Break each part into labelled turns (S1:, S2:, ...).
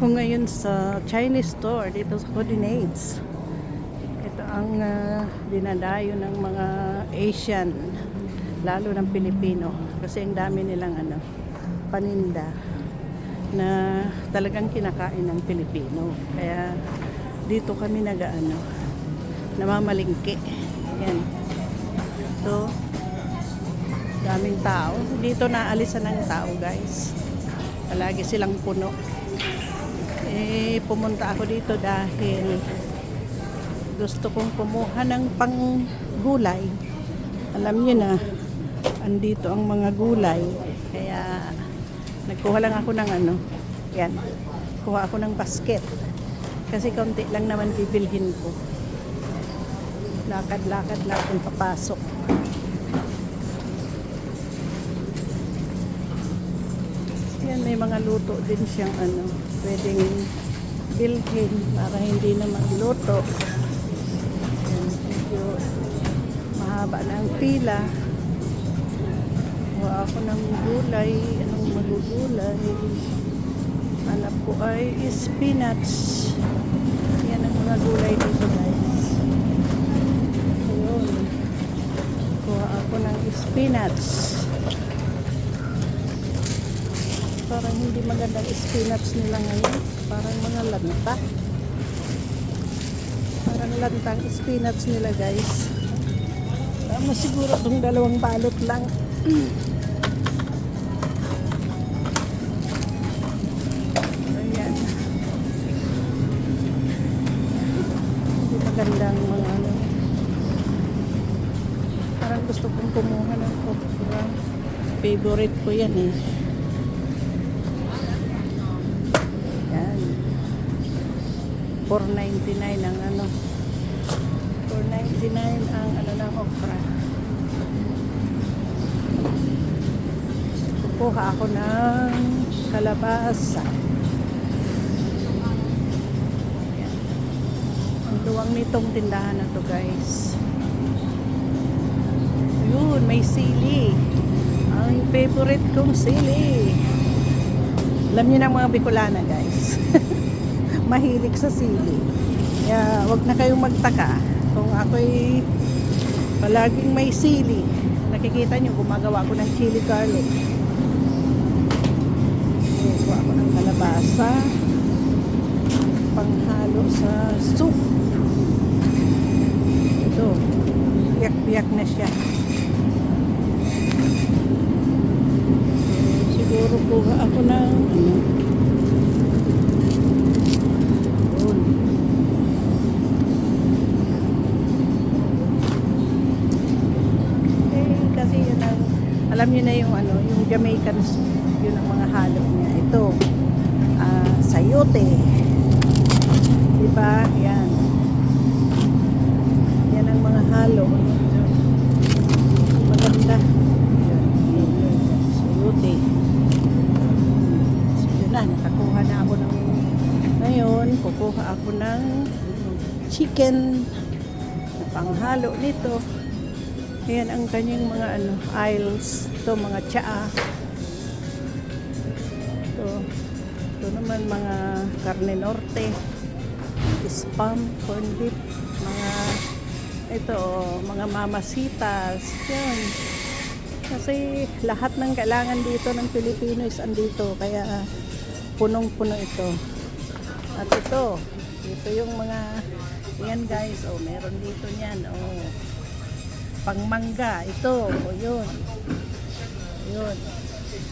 S1: Ako ngayon sa Chinese store dito sa Coordinates. Ito ang ah, dinadayo ng mga Asian, lalo ng Pilipino. Kasi ang dami nilang ano, paninda na talagang kinakain ng Pilipino. Kaya dito kami nag-ano, namamalingki. Yan. So, daming tao. Dito naalisan ng tao, guys. Palagi silang puno. Eh, pumunta ako dito dahil gusto kong kumuha ng panggulay. Alam niyo na, andito ang mga gulay. Kaya, nagkuha lang ako ng ano, yan. Kuha ako ng basket. Kasi konti lang naman bibilhin ko. Lakad-lakad lang kung papasok. Yan, may mga luto din siyang ano, pwedeng bilhin para hindi na magluto. Yan, medyo mahaba na ang pila. Kuha ako ng gulay, anong magugulay. Hanap ko ay spinach. Yan ang mga gulay dito guys. Ayun. Kuha ako ng spinach. Parang hindi magandang spinach nila ngayon. Parang mga lanta. Parang lantang spinach nila guys. Tama siguro itong dalawang balot lang. Ayan. Hindi magandang mga ano. Parang gusto kong kumuha ng okra. Favorite ko yan eh. 4.99 ang ano. 4.99 ang ano ng okra. Kukuha ako ng kalabasa. Ang duwang nitong tindahan na to guys. Yun, may sili. Ang favorite kong sili. Alam niyo na mga Bicolana guys. Mahilig sa sili. Kaya wag na kayong magtaka kung ako'y palaging may sili. Nakikita niyo gumagawa ko ng chili garlic. Kuha ako ng kalabasa. Panghalo sa soup. Ito. Biyak-biyak na siya. Siguro kuha ako alam niyo na yung ano, yung Jamaican soup, yun ang mga halo niya. Ito, ah, sayote. Diba? Yan. Yan ang mga halo. Maganda. Sayote. So, yun na, nakakuha na ako ng ngayon, kukuha ako ng chicken na panghalo nito. Ayan ang kanyang mga ano, aisles. Ito, mga tsaa. Ito, ito naman mga karne norte. Spam, corn beef, mga ito, mga mamasitas. Yan. Kasi lahat ng kailangan dito ng Pilipino is andito. Kaya punong-puno ito. At ito, ito yung mga, yan guys, oh, meron dito niyan, oh. Pangmangga, ito, oh, yun. Yun.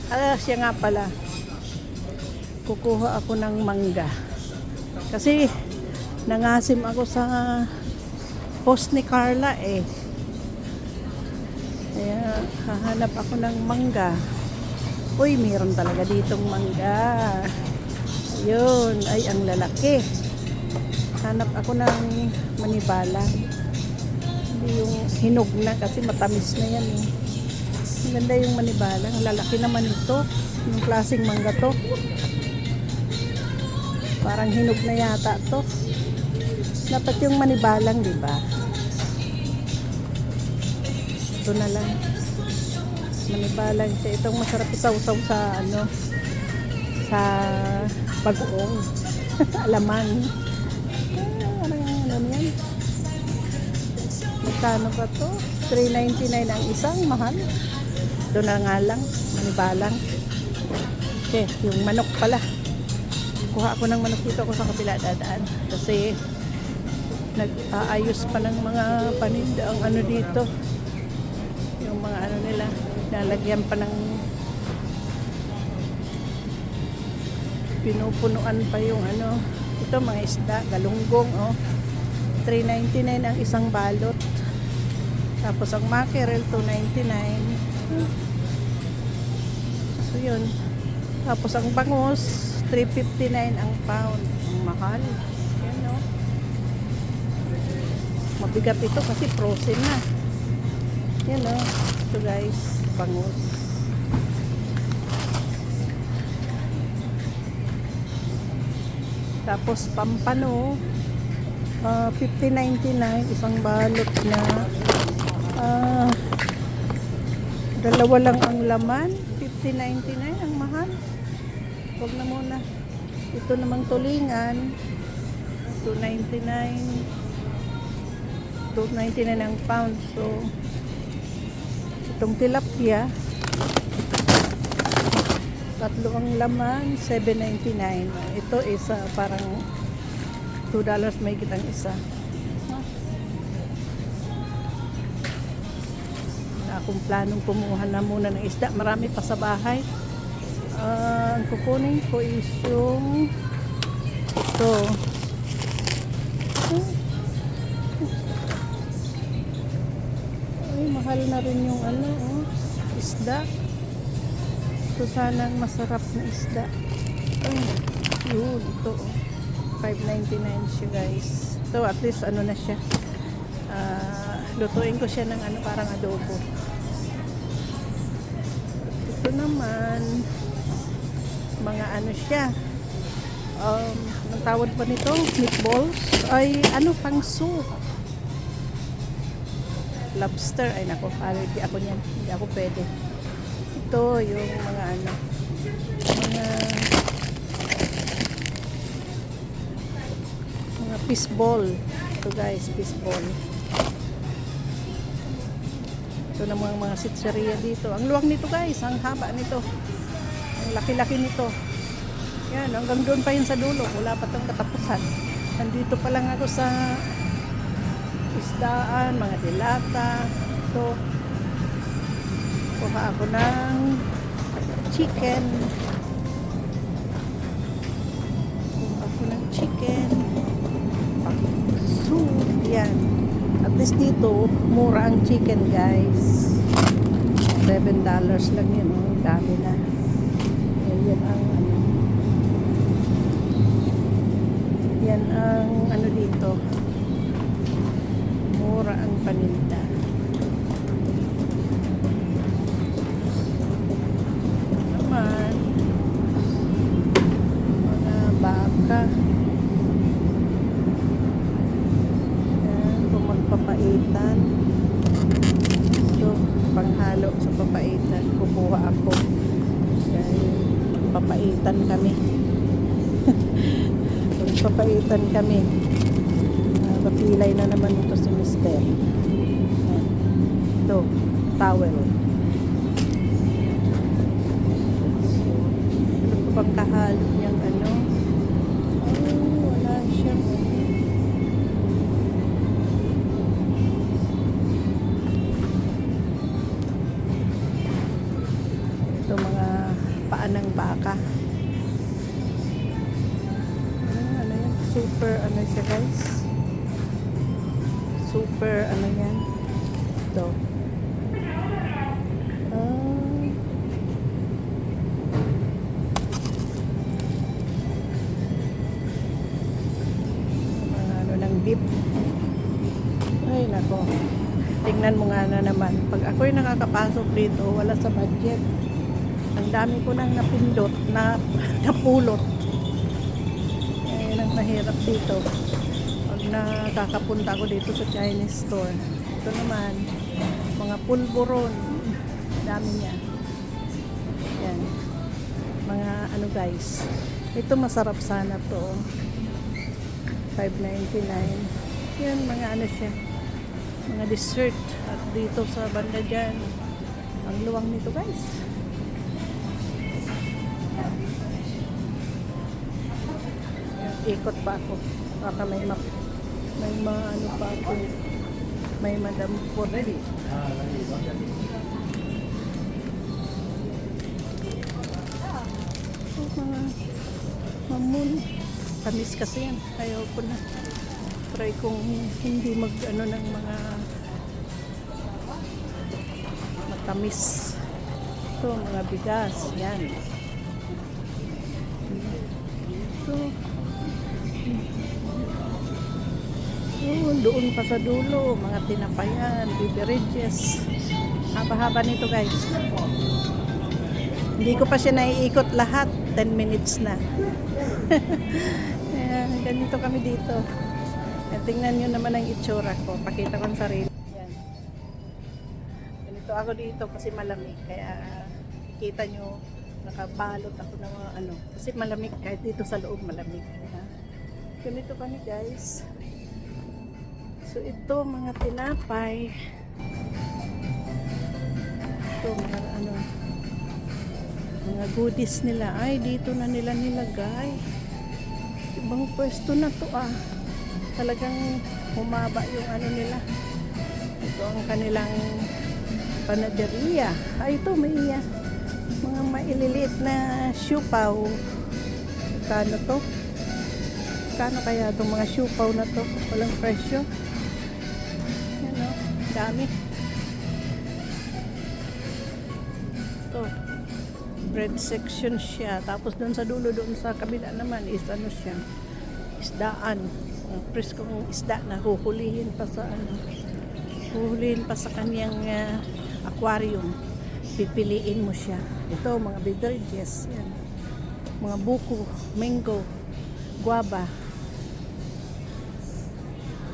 S1: Ah, siya nga pala. Kukuha ako ng mangga. Kasi, nangasim ako sa post ni Carla eh. Kaya, hahanap ako ng mangga. Uy, meron talaga ditong mangga. Yun, ay ang lalaki. Hanap ako ng manibala. Yung hinog na kasi matamis na yan eh. Ang ganda yung manibala. Ang lalaki naman ito. Yung klaseng mangga to. Parang hinog na yata to. Dapat yung manibalang, di ba? Ito na lang. Manibalang siya. Itong masarap isaw-saw sa ano sa bagoong. Alamang. Magkano ba to? 3.99 ang isang mahal. Ito na nga lang, manibalang. Okay, yung manok pala. Kuha ako ng manok dito ako sa kabila dadaan. Kasi nag-aayos pa ng mga paninda ang ano dito. Yung mga ano nila, nalagyan pa ng pinupunuan pa yung ano. Ito mga isda, galunggong oh. 3.99 ang isang balot. Tapos ang mackerel 2.99. So yun. Tapos ang bangus 3.59 ang pound. Ang mahal. Yan no. Mabigat ito kasi frozen na. Yan no. Ito guys, bangus. Tapos pampano uh, 50.99 isang balot na ah, dalawa lang ang laman. 50.99 ang mahal. Wag na muna. Ito namang tulingan. 299 299 ang pound. So itong tilapia tatlo ang laman 7.99 ito isa parang 2 dollars may kitang isa akong planong kumuha na muna ng isda. Marami pa sa bahay. Ah, ang kukunin ko is yung ito. Ay mahal na rin yung ano oh, isda. Ito sana ang masarap na isda. Ay yun ito oh. 5.99 siya guys. Ito at least ano na siya Ah, lutuin ko siya ng ano parang adobo. Ito naman mga ano siya um, ang tawag pa nito? Meatballs? Ay ano pang soup. Lobster? Ay nako allergy ako niyan hindi ako pwede. Ito yung mga ano mga mga fishball. Ito guys fishball ito na mga mga sitseria dito. Ang luwag nito guys. Ang haba nito. Ang laki-laki nito. Yan hanggang doon pa yun sa dulo. Wala pa tong katapusan. Nandito pa lang ako sa isdaan mga dilata. Ito. Kuha ako ng chicken least dito mura ang chicken guys. 7 dollars lang yun oh. dami na. Yan, yan ang ano. Yan ang ano dito. Mura ang paninda papaitan kami. Uh, papilay na naman ito si mister. Yan. ito towel. So, ano pa bang niyang ano? Oh wala siyang ito mga paa ng baka super ano siya guys? Super ano yan? Ito. Mga ano ng beef ay nako. Tingnan mo nga na naman. Pag ako'y nakakapasok dito wala sa budget. Ang dami ko nang napindot na napulot mahirap dito pag nakakapunta ko dito sa Chinese store ito naman mga pulburon dami niya yan mga ano guys Ito masarap sana to. 5.99. Yan, mga ano siya. Mga dessert. At dito sa banda dyan, ang luwang nito guys. Ikot pa ako. Baka may ma may ma ano pa ako. May madam po ready. Ito, mga mamon. Tamis kasi yan. Ayaw ko na. Try kong hindi mag ano ng mga matamis. Ito, mga bigas. Yan. Ito. Oh, doon pa sa dulo, mga tinapayan, beverages. Haba-haba nito guys. Hindi ko pa siya naiikot lahat. 10 minutes na. Ayan, ganito kami dito. Ayan, tingnan nyo naman ang itsura ko. Pakita ko ang sarili. Ayan. Ganito ako dito kasi malamig. Kaya kita nyo, nakabalot ako ng mga ano. Kasi malamig kahit dito sa loob malamig. Ayan. Ganito kami guys. So ito mga tinapay. Ito mga ano mga goodies nila. Ay dito na nila nilagay. Ibang pwesto na to ah. Talagang humaba yung ano nila. Ito ang kanilang panaderia. Ay ito may ah, mga maililiit na siupaw. Kano to? Kano kaya itong mga siupaw na to? Walang presyo yan o dami ito bread section siya. Tapos doon sa dulo, doon sa kabila naman is ano siya, isdaan. Ang preskong isda na huhulihin pa sa ano, huhulihin pa sa kanyang ah, aquarium. Pipiliin mo siya. Ito, mga beverages. Yan. Mga buko, mango, guava.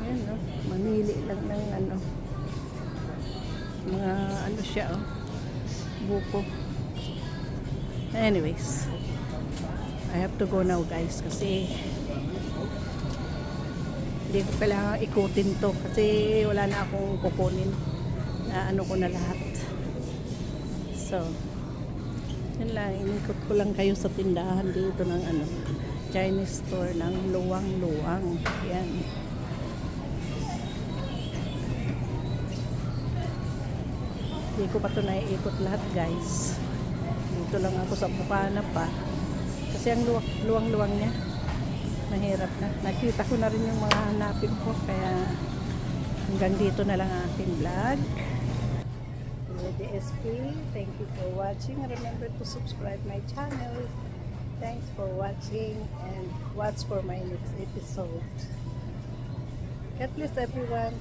S1: Ayan, no? Mamili lang ng ano. Mga ano siya, oh. Buko. Anyways, I have to go now guys kasi hindi ko kailangan ikutin to kasi wala na akong kukunin na ano ko na lahat. So, yun lang, inikot ko lang kayo sa tindahan dito ng ano, Chinese store ng luwang-luwang. Yan. Hindi ko pa to naiikot lahat guys. Dito lang ako sa Bukana pa. Kasi ang luwang, luwang-luwang niya. Mahirap na. Nakita ko na rin yung mga hanapin ko. Kaya hanggang dito na lang ang aking vlog. DSP, thank you for watching. Remember to subscribe my channel. Thanks for watching and watch for my next episode. God bless everyone.